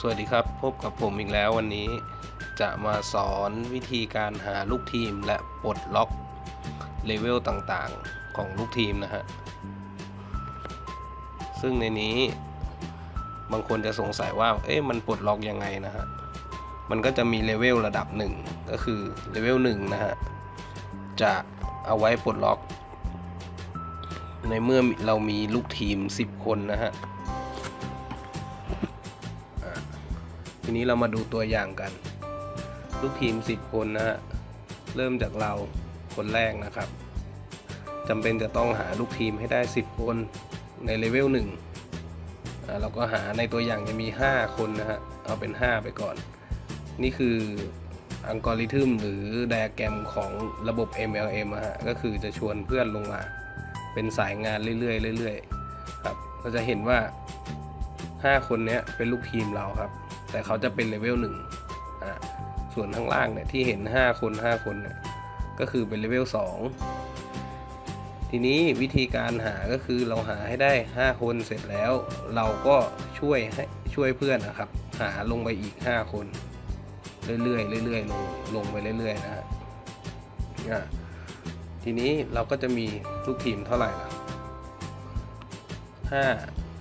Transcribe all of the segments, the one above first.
สวัสดีครับ พบกับผมอีกแล้ววันนี้จะมาสอนวิธีการหาลูกทีมและปลดล็อกเลเวลต่างๆของลูกทีมนะฮะ ซึ่งในนี้บางคนจะสงสัยว่า เอ๊ะมันปลดล็อกยังไงนะฮะ มันก็จะมีเลเวลระดับหนึ่งก็คือเลเวลหนึ่งนะฮะ จะเอาไว้ปลดล็อก ในเมื่อเรามีลูกทีม 10 คนนะฮะ ทีนี้เรามาดูตัวอย่างกัน ลูกทีม 10 คนนะฮะเริ่มจากเราคนแรกนะครับจำเป็นจะต้องหาลูกทีมให้ได้ 10 คนในเลเวล1อ่าเราก็หาในตัวอย่างจะมี 5 คนนะฮะ เอาเป็น 5 ไปก่อน นี่คืออัลกอริทึมหรือไดอะแกรมของระบบ MLM อะฮะ ก็คือจะชวนเพื่อนลงมา เป็นสายงานเรื่อยๆเรื่อยๆครับ เราจะเห็นว่า 5 คนนี้เป็นลูกทีมเราครับ แต่เขาจะเป็นเลเวลหนึ่งอ่าส่วนข้างล่างเนี่ยที่เห็น 5 คน 5 คนเนี่ยก็คือเป็นเลเวล2ทีนี้วิธีการหาก็คือเราหาให้ได้ 5 คนเสร็จแล้ว เราก็ช่วยให้ช่วยเพื่อนนะครับ หาลงไปอีก 5 คน เรื่อยๆเรื่อยๆลงลงไปเรื่อยๆนะฮะทีนี้เราก็จะมีลูกทีมเท่าไหร่ล่ะห้า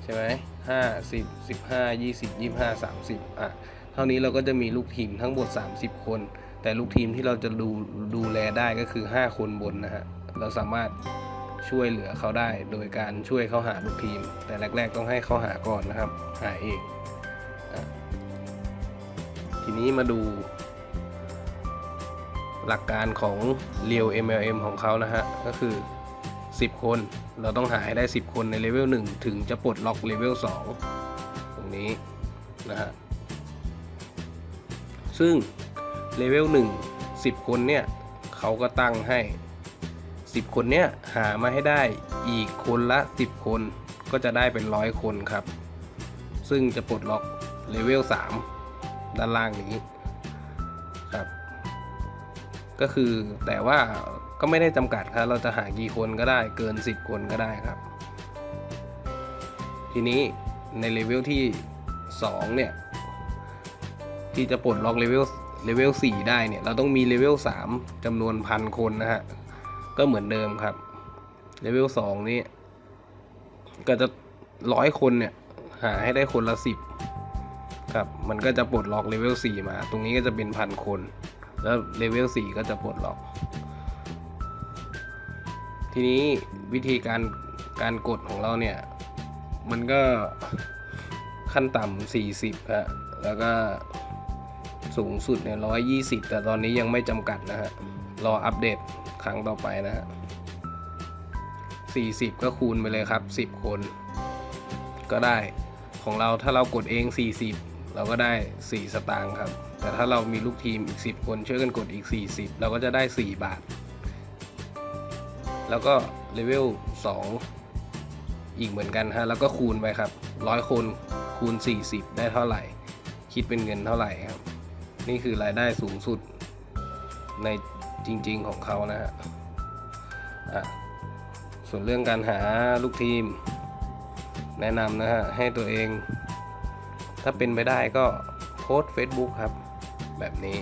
ใช่ไหม ห้าสิบสิบห้ายี่สิบยี่ห้าสามสิบอะเท่านี้เราก็จะมีลูกทีมทั้งหมด 30 คน แต่ลูกทีมที่เราจะดูดูแลได้ก็คือ 5 คนบนนะฮะเราสามารถช่วยเหลือเขาได้ โดยการช่วยเขาหาลูกทีม แต่แรก ๆ ต้องให้เขาหาก่อนนะครับ หาเองอะทีนี้มาดูหลักการของ Real MLM ของเขานะฮะ ก็คือ 10 คน เราต้องหาให้ได้ 10 คนในเลเวล1ถึงจะปลดล็อกเลเวล2ตรงนี้นะฮะซึ่งเลเวล1 10 คนเนี่ยเขาก็ตั้งให้ 10 คนเนี่ยหามาให้ได้อีกคนละ 10 คนก็จะได้เป็นร้อยคนครับ ซึ่งจะปลดล็อกเลเวล3ด้านล่างนี้ครับ ก็คือแต่ว่า ก็ไม่ได้จำกัดครับ เราจะหากี่คนก็ได้เกิน 10 คนก็ได้ครับ ทีนี้ในเลเวลที่ 2 เนี่ย ที่จะปลดล็อกเลเวลเลเวล4ได้เนี่ย เราต้องมีเลเวล3จำนวนพันคนนะฮะ ก็เหมือนเดิมครับเลเวล2นี้ ก็จะร้อยคนเนี่ย หาให้ได้คนละ 10 ครับ มันก็จะปลดล็อกเลเวล4มา ตรงนี้ก็จะเป็นพันคน แล้วเลเวล4ก็จะปลดล็อก ทีนี้วิธีการการกดของเราเนี่ย มันก็ขั้นต่ำ40ฮะแล้วก็สูงสุดเนี่ย120 แต่ตอนนี้ยังไม่จำกัดนะฮะ รออัปเดตครั้งต่อไปนะฮะ40 ก็คูณไปเลยครับ 10 คน ก็ได้ของเราถ้าเรากดเอง 40 เราก็ได้ 4 สตางค์ครับ แต่ถ้าเรามีลูกทีมอีก 10 คนช่วยกันกดอีก 40 เราก็จะได้ 4 บาท แล้วก็เลเวล2 อีกเหมือนกันฮะ แล้วก็คูณไปครับ 100 คนคูณ 40 ได้เท่าไหร่ คิดเป็นเงินเท่าไหร่ครับ นี่คือรายได้สูงสุดในจริง ๆ ของเขานะฮะส่วนเรื่องการหาลูกทีม แนะนำนะฮะ ให้ตัวเอง ถ้าเป็นไปได้ก็โพสต์ Facebook ครับ แบบนี้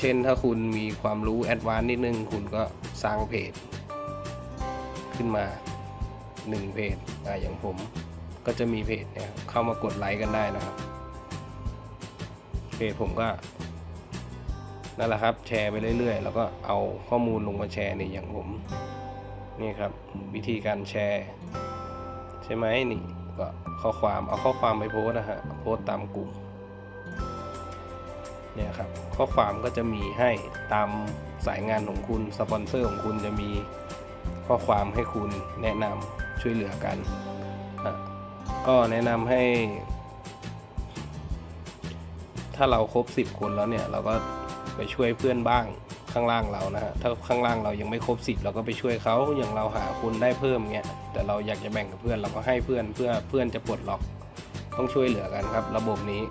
เช่นถ้าคุณมีความรู้แอดวานซ์นิดนึง คุณก็สร้างเพจ ขึ้นมา 1 เพจอ่าอย่างผมก็จะมีเพจเนี่ยเข้ามากดไลค์กันได้นะครับ เพจผมก็นั่นแหละครับ แชร์ไปเรื่อยๆ แล้วก็เอาข้อมูลลงมาแชร์นี่อย่างผม นี่ครับ วิธีการแชร์ ใช่ไหมนี่ก็ข้อความเอาข้อความไปโพสนะฮะโพสตามกลุ่ม เนี่ยครับข้อความก็จะมีให้ตามสายงานของคุณสปอนเซอร์ของคุณจะมีข้อความให้คุณแนะนำช่วยเหลือกัน ก็แนะนำให้ ถ้าเราครบ 10 คนแล้วเนี่ยเราก็ไปช่วยเพื่อนบ้างข้างล่างเรานะฮะถ้าข้างล่างเรายังไม่ครบ 10 เราก็ไปช่วยเขาอย่างเราหาคนได้เพิ่มเงี้ยแต่เราอยากจะแบ่งกับเพื่อนเราก็ให้เพื่อนเพื่อเพื่อนจะปลดล็อกต้องช่วยเหลือกันครับ ระบบนี้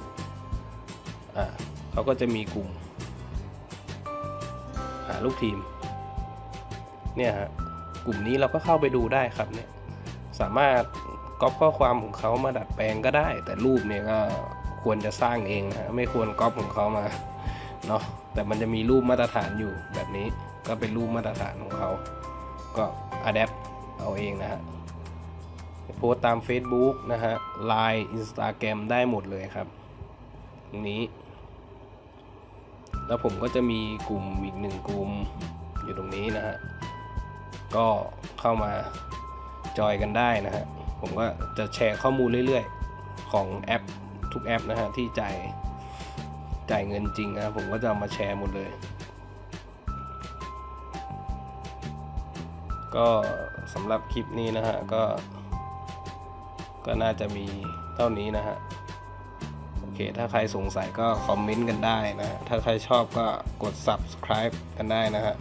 อ่า เขาก็จะมีกลุ่ม หาลูกทีม เนี่ยฮะ กลุ่มนี้เราก็เข้าไปดูได้ครับเนี่ย สามารถก๊อปข้อความของเขามาดัดแปลงก็ได้ แต่รูปเนี่ยก็ควรจะสร้างเองนะฮะไม่ควรก๊อปของเขามาเนาะแต่มันจะมีรูปมาตรฐานอยู่แบบนี้ก็เป็นรูปมาตรฐานของเขา ก็อัดแอปเอาเองนะฮะโพสตตาม Facebook นะฮะ Line Instagram ได้หมดเลยครับ ตรงนี้ แล้วผมก็จะมีกลุ่มอีกหนึ่งกลุ่มอยู่ตรงนี้นะฮะ ก็เข้ามาจอยกันได้นะฮะ ผมก็จะแชร์ข้อมูลเรื่อยๆ ของแอปทุกแอปนะฮะ ที่จ่ายจ่ายเงินจริงนะผมก็จะามาแชร์หมดเลย ก็สำหรับคลิปนี้นะฮะ ก็ ก็น่าจะมีเท่านี้นะฮะ เค ถ้าใครสงสัยก็คอมเมนต์กันได้นะฮะถ้าใครชอบก็กด subscribe กันได้นะฮะ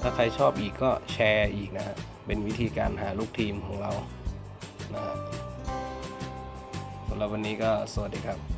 ถ้าใครชอบอีกก็แชร์อีกนะฮะ เป็นวิธีการหาลูกทีมของเรานะฮะสำหรับวันนี้ก็สวัสดีครับ